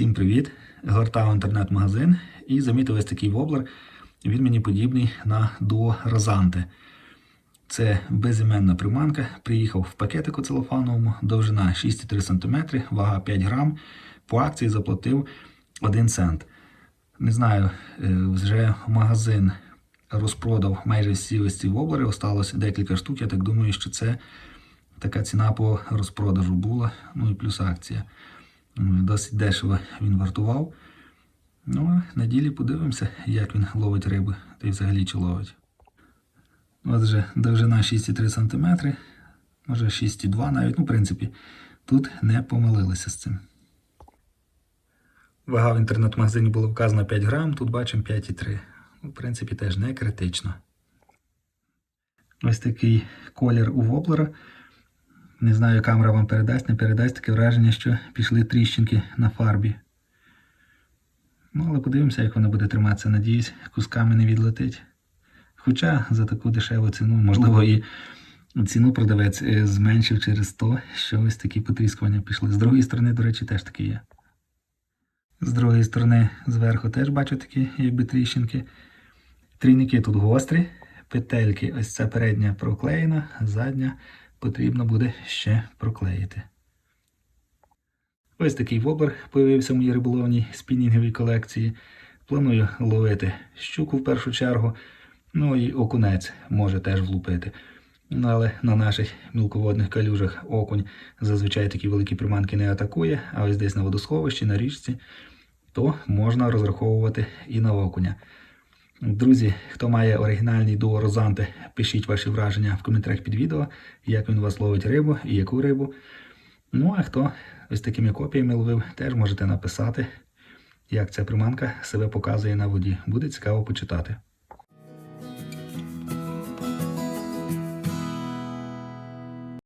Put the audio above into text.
Всім привіт! Гортав інтернет-магазин і замітив ось такий воблер. Він мені подібний на дуо Розанте. Це безіменна приманка. Приїхав в пакетику целофановому, довжина 6,3 см, вага 5 грам. По акції заплатив 1 цент. Не знаю, е, вже магазин розпродав майже всі ось ці воблери. Осталось декілька штук. Я так думаю, що це така ціна по розпродажу була. Ну і плюс акція. М, Досить дешево він вартував. Ну, а на ділі подивимося, як він ловить рибу, та й взагалі чи ловить. Отже, довжина 6,3 см, може 6,2 навіть, ну, в принципі, тут не помилилися з цим. Вага в інтернет-магазині було вказано 5 грам, тут бачимо 5,3. Ну, В принципі, теж не критично. Ось такий колір у воблера. Не знаю, камера вам передасть, не передасть таке враження, що пішли тріщинки на фарбі. Ну, але подивимося, як воно буде триматися. Надіюсь, кусками не відлетить. Хоча за таку дешеву ціну, можливо, і ціну продавець е, зменшив через то, що ось такі потріскування пішли. З другої сторони, до речі, теж такі є. З другої сторони, зверху теж бачу такі, якби тріщинки. Трійники тут гострі, петельки, ось ця передня проклеєна, задня потрібно буде ще проклеїти. Ось такий воблер появився в моїй риболовній спінінговій колекції. Планую ловити щуку в першу чергу, ну і окунець може теж влупити. Ну, але на наших мілководних калюжах окунь зазвичай такі великі приманки не атакує, а ось десь на водосховищі, на річці, то можна розраховувати і на окуня. Друзі, хто має оригінальний дуо Розанте, пишіть ваші враження в коментарях під відео, як він у вас ловить рибу і яку рибу. Ну, а хто ось такими копіями ловив, теж можете написати, як ця приманка себе показує на воді. Буде цікаво почитати.